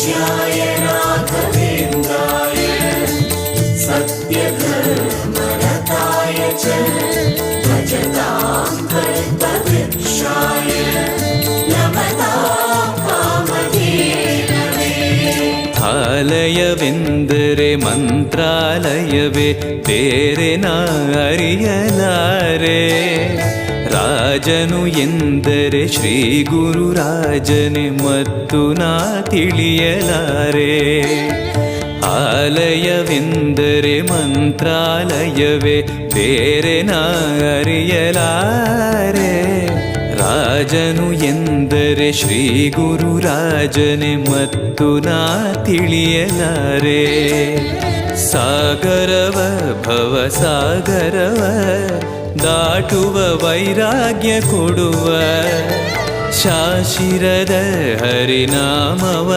पूज्याय राघवेन्द्राय सत्यधर्मरताय च भजतां कल्पवृक्षाय ஆலயவெந்தரே மந்திராலயவே தேரே நான் அறியலாரே ರಾಜನು ಎಂದರೆ ಶ್ರೀ ಗುರುರಾಜನೆ ಮತ್ತು ನಾ ತಿಳಿಯಲಾರೆ. ಆಲಯವೆಂದರೆ ಮಂತ್ರಾಲಯವೇ, ಬೇರೆ ನಾ ಅರಿಯಲಾರೆ. ರಾಜನು ಎಂದರೆ ಶ್ರೀ ಗುರುರಾಜನೆ ಮತ್ತು ನಾ ತಿಳಿಯಲಾರೆ. ಸಾಗರವ ಭವ, ಸಾಗರವ ದಾಟುವ ವೈರಾಗ್ಯ ಕೊಡುವ ಶಾಶಿರದ ಹರಿನಾಮವ